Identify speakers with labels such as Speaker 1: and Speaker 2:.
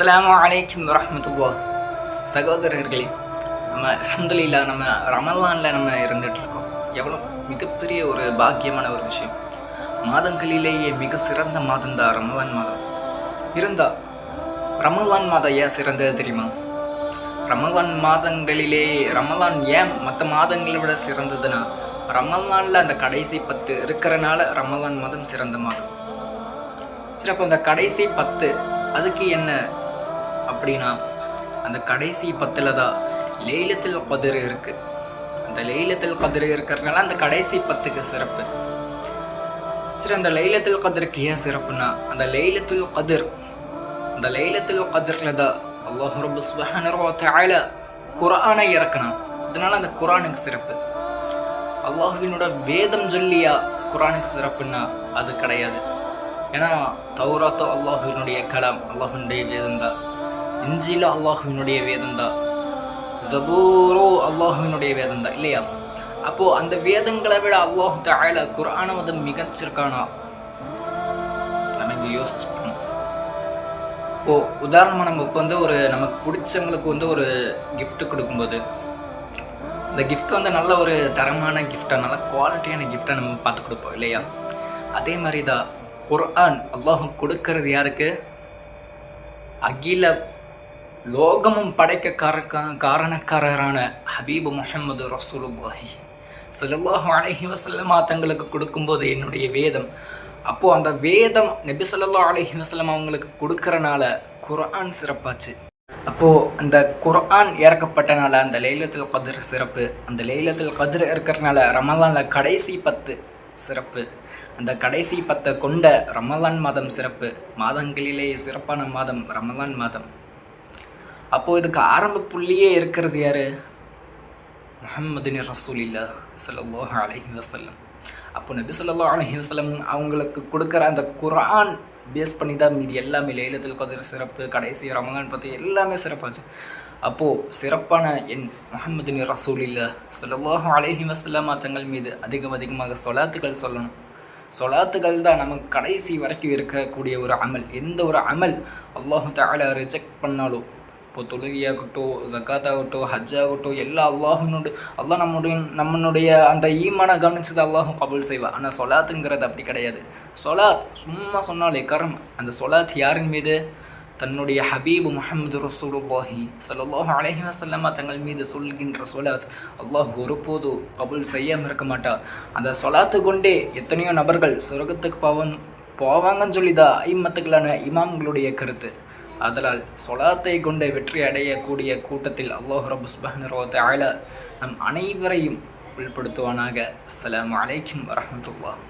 Speaker 1: அஸ்ஸலாமு அலைக்கும் வரஹ்மத்துல்லா சகோதரர்களே நம்ம அல்ஹம்துலில்லாஹ் நம்ம ரமலானில் நம்ம இருந்துகிட்ருக்கோம். எவ்வளோ மிகப்பெரிய ஒரு பாக்கியமான ஒரு விஷயம். மாதங்களிலேயே மிக சிறந்த மாதம் தான் ரமலான் மாதம். இருந்தால் ரமலான் மாதம் ஏன் சிறந்தது தெரியுமா? ரமலான் மாதங்களிலே ரமலான் ஏன் மற்ற மாதங்களை விட சிறந்ததுன்னா ரமலானில் அந்த கடைசி பத்து இருக்கிறனால ரமலான் மாதம் சிறந்த மாதம். சரி அப்போ அந்த கடைசி பத்து அதுக்கு என்ன அப்படின்னா அந்த கடைசி பத்தில் தான் லைலத்தில் கதிர் இருக்கு. அந்த லைலத்தில் கதிர் இருக்கிறதுனால அந்த கடைசி பத்துக்கு சிறப்பு. சரி அந்த லைலத்தில் கதிருக்கு ஏன் சிறப்புனா அந்த லைலத்தில் கதிர் அந்த லைலத்தில் கதிரில் தான் அல்லாஹ் ரபு சுபஹானஹு வ இறக்கணும் அதனால அந்த குரானுக்கு சிறப்பு. அல்லாஹுவினோட வேதம் சொல்லியா குரானுக்கு சிறப்புன்னா அது கிடையாது. ஏன்னா தௌராத்தோ அல்லாஹுவினுடைய கலாம் அல்லாஹுனுடைய வேதம் தான். இஞ்சில அல்லாஹுவினுடைய வேதம் தான் ஜபூரோ அல்லாஹுவினுடைய வேதம் தான் இல்லையா? அப்போ அந்த வேதங்களை விட அல்லாஹு தாயில குர்ஆனை வந்து மிகச்சிருக்கானா நம்ம இங்கே யோசிச்சுக்கணும். இப்போ உதாரணமாக நமக்கு வந்து ஒரு நமக்கு பிடிச்சவங்களுக்கு வந்து ஒரு கிஃப்ட் கொடுக்கும்போது இந்த கிஃப்ட் வந்து நல்ல ஒரு தரமான கிஃப்டாக நல்ல குவாலிட்டியான கிஃப்டாக நம்ம பார்த்து கொடுப்போம் இல்லையா? அதே மாதிரி தான் குர்ஆன் அல்லாஹும் கொடுக்கறது யாருக்கு? அகில லோகமும் படைக்க காரக்க காரணக்காரரான ஹபீபு முஹம்மது ரசூலுல்லாஹி. ஸல்லல்லாஹு அலஹி வசல்லமா தங்களுக்கு கொடுக்கும்போது என்னுடைய வேதம். அப்போது அந்த வேதம் நபி சொல்லா அலஹி வஸல்லம் அவங்களுக்கு கொடுக்கறனால குர்ஆன் சிறப்பாச்சு. அப்போது அந்த குர்ஆன் இறக்கப்பட்டனால அந்த லைலத்தில் கதிர் சிறப்பு அந்த லைலத்தில் கதிர் இருக்கிறனால ரமலானில் கடைசி பத்து சிறப்பு அந்த கடைசி பத்தை கொண்ட ரமலான் மாதம் சிறப்பு மாதங்களிலேயே சிறப்பான மாதம் ரமலான் மாதம். அப்போது இதுக்கு ஆரம்ப புள்ளியே இருக்கிறது யாரு? முஹம்மதுனி ரசூலில்லா ஸல்லல்லாஹு அலைஹி வசல்லம் அப்போ நபி ஸல்லல்லாஹு அலைஹி வஸல்லம் அவங்களுக்கு கொடுக்குற அந்த குரான் பேஸ் பண்ணி தான் மீதி எல்லாமே லேலத்தில் கதிர் சிறப்பு கடைசி ரமலான் பற்றி எல்லாமே சிறப்பாச்சு. அப்போது சிறப்பான என் முஹம்மதுனி ரசூலில்லா ஸல்லல்லாஹு அலைஹி வசல்லமா தங்கள் மீது அதிகம் அதிகமாக சொலாத்துகள் சொல்லணும். சொலாத்துகள் தான் நமக்கு கடைசி வரைக்கும் இருக்கக்கூடிய ஒரு அமல். எந்த ஒரு அமல் அல்லாஹு தஆலா ரிஜெக்ட் பண்ணாலும் இப்போ தொழுகையாகட்டும் ஜக்காத்தாகட்டும் ஹஜ்ஜாகட்டும் எல்லா அல்லாஹினுடைய அல்லாஹ் நம்முடைய நம்மளுடைய அந்த ஈமான கவனிச்சது அல்லாஹும் கபுல் செய்வா ஆனால் சொலாத்துங்கிறது அப்படி கிடையாது. சொலாத் சும்மா சொன்னாலே கரம் அந்த சொலாத் யாரின் மீது? தன்னுடைய ஹபீபு முஹம்மது ரசூலுல்லாஹி ஸல்லல்லாஹு அலஹி வஸல்லம தங்கள் மீது சொல்கின்ற சொலாத் அல்லாஹ் ஒருபோது கபுல் செய்யாமல் இருக்க மாட்டா. அந்த சொலாத்து கொண்டே எத்தனையோ நபர்கள் சொர்க்கத்துக்கு பவன் போவாங்கன்னு சொல்லிதான் ஐம்மத்துக்களான இமாம்களுடைய கருத்து. அதனால் சொலாத்தை கொண்டு வெற்றி அடையக்கூடிய கூட்டத்தில் அல்லாஹ் ரபு சுபஹ்னு நம் அனைவரையும் உள்படுத்துவானாக. அஸ்ஸலாமு அலைக்கும் வரஹ்மத்துல்லாஹ்.